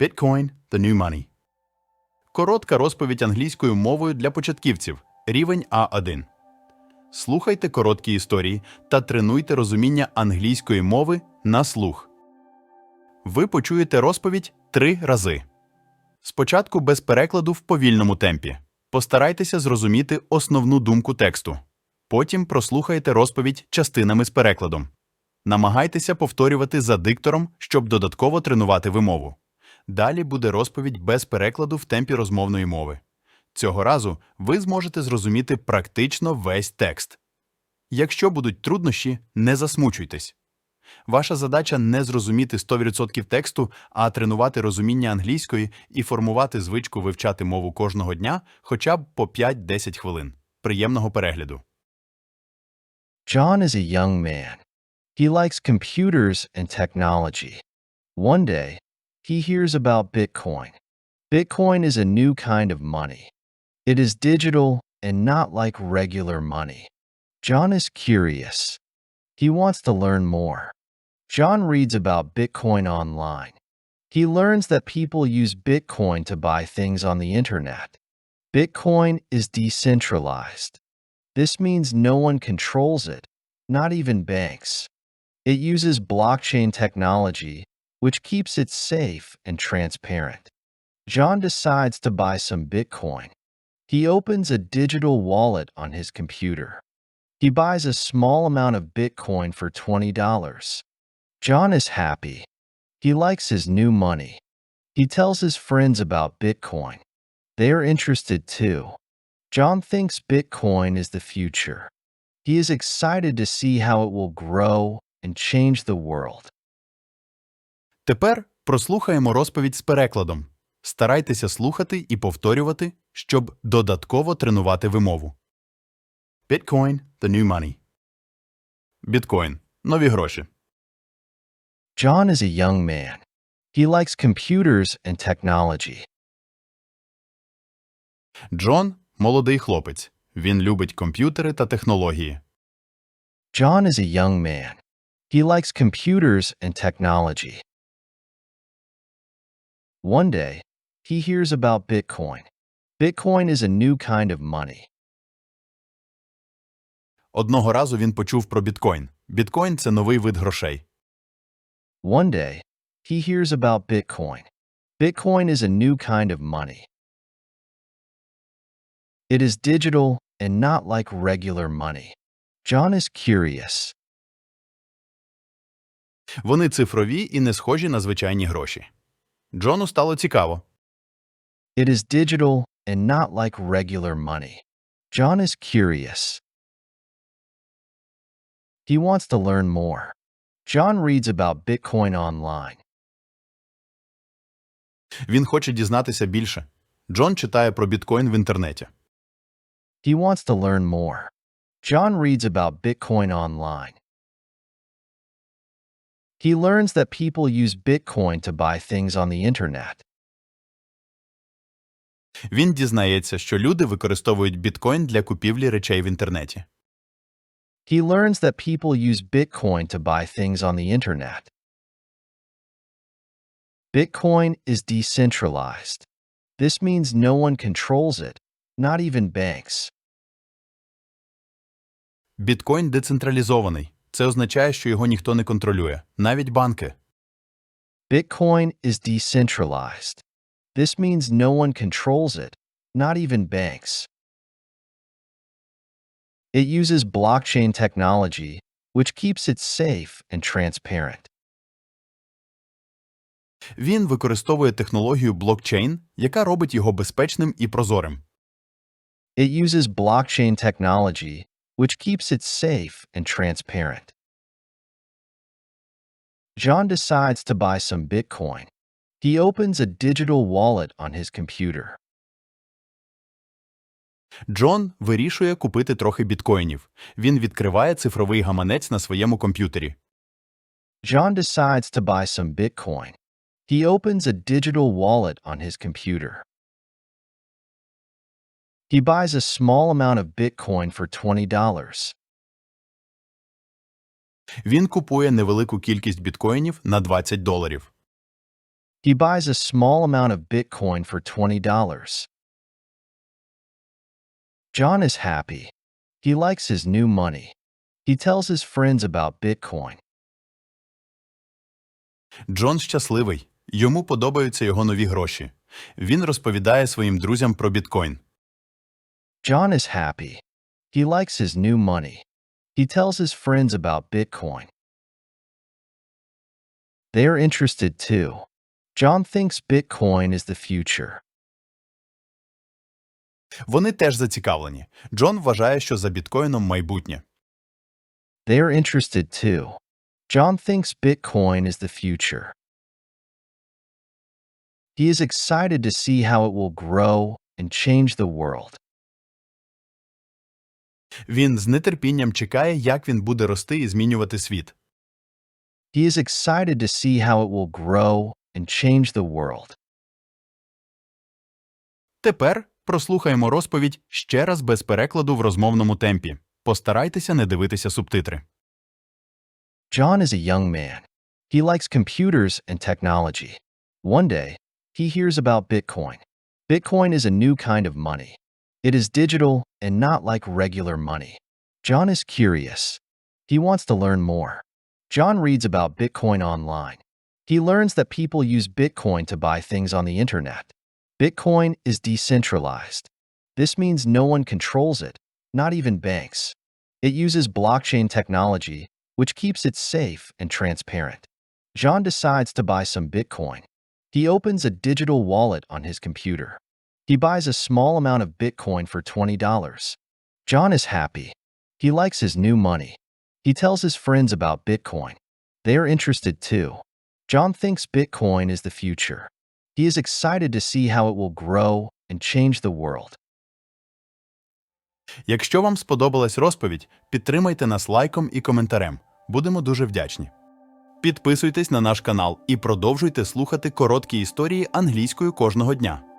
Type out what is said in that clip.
Bitcoin – the new money. Коротка розповідь англійською мовою для початківців. Рівень А1. Слухайте короткі історії та тренуйте розуміння англійської мови на слух. Ви почуєте розповідь три рази. Спочатку без перекладу в повільному темпі. Постарайтеся зрозуміти основну думку тексту. Потім прослухайте розповідь частинами з перекладом. Намагайтеся повторювати за диктором, щоб додатково тренувати вимову. Далі буде розповідь без перекладу в темпі розмовної мови. Цього разу ви зможете зрозуміти практично весь текст. Якщо будуть труднощі, не засмучуйтесь. Ваша задача не зрозуміти 100% тексту, а тренувати розуміння англійської і формувати звичку вивчати мову кожного дня хоча б по 5-10 хвилин. Приємного перегляду! John is a young man. He likes computers and technology. One day, he hears about Bitcoin. Bitcoin is a new kind of money. It is digital and not like regular money. John is curious. He wants to learn more. John reads about Bitcoin online. He learns that people use Bitcoin to buy things on the internet. Bitcoin is decentralized. This means no one controls it, not even banks. It uses blockchain technology, which keeps it safe and transparent. John decides to buy some Bitcoin. He opens a digital wallet on his computer. He buys a small amount of Bitcoin for $20. John is happy. He likes his new money. He tells his friends about Bitcoin. They are interested too. John thinks Bitcoin is the future. He is excited to see how it will grow and change the world. Тепер прослухаємо розповідь з перекладом. Старайтеся слухати і повторювати, щоб додатково тренувати вимову. Bitcoin – the new money. Біткоін – нові гроші. John is a young man. He likes computers and technology. Джон – молодий хлопець. Він любить комп'ютери та технології. John is a young man. He likes computers and technology. One day, he hears about Bitcoin. Bitcoin is a new kind of money. Одного разу він почув про біткоін. Біткоін – це новий вид грошей. One day, he hears about Bitcoin. Bitcoin is a new kind of money. It is digital and not like regular money. John is curious. Вони цифрові і не схожі на звичайні гроші. Джону стало цікаво. It is digital and not like regular money. John is curious. He wants to learn more. John reads about Bitcoin online. Він хоче дізнатися більше. Джон читає про біткоін в інтернеті. He wants to learn more. John reads about Bitcoin online. He learns that people use Bitcoin to buy things on the internet. Він дізнається, що люди використовують біткоін для купівлі речей в інтернеті. He learns that people use Bitcoin to buy things on the internet. Bitcoin is decentralized. This means no one controls it, not even banks. Біткоін децентралізований. Це означає, що його ніхто не контролює, навіть банки. Bitcoin is decentralized. This means no one controls it, not even banks. It uses blockchain technology, which keeps it safe and transparent. Він використовує технологію блокчейн, яка робить його безпечним і прозорим. It uses blockchain technology, which keeps it safe and transparent. John decides to buy some Bitcoin. He opens a digital wallet on his computer. Джон вирішує купити трохи біткоїнів. Він відкриває цифровий гаманець на своєму комп'ютері. John decides to buy some Bitcoin. He opens a digital wallet on his computer. He buys a small amount of Bitcoin for $20. Він купує невелику кількість біткоїнів на 20 доларів. He buys a small amount of Bitcoin for $20. John is happy. He likes his new money. He tells his friends about Bitcoin. Джон щасливий. Йому подобаються його нові гроші. Він розповідає своїм друзям про біткоін. John is happy. He likes his new money. He tells his friends about Bitcoin. They are interested too. John thinks Bitcoin is the future. Вони теж зацікавлені. Джон вважає, що за біткоїном майбутнє. They are interested too. John thinks Bitcoin is the future. He is excited to see how it will grow and change the world. Він з нетерпінням чекає, як він буде рости і змінювати світ. He is excited to see how it will grow and change the world. Тепер прослухаємо розповідь ще раз без перекладу в розмовному темпі. Постарайтеся не дивитися субтитри. John is a young man. He likes computers and technology. One day, he hears about Bitcoin. Bitcoin is a new kind of money. It is digital and not like regular money. John is curious. He wants to learn more. John reads about Bitcoin online. He learns that people use Bitcoin to buy things on the internet. Bitcoin is decentralized. This means no one controls it, not even banks. It uses blockchain technology which keeps it safe and transparent. John decides to buy some Bitcoin. He opens a digital wallet on his computer. He buys a small amount of Bitcoin for $20. John is happy. He likes his new money. He tells his friends about Bitcoin. They are interested too. John thinks Bitcoin is the future. He is excited to see how it will grow and change the world. Якщо вам сподобалась розповідь, підтримайте нас лайком і коментарем. Будемо дуже вдячні. Підписуйтесь на наш канал і продовжуйте слухати короткі історії англійською кожного дня.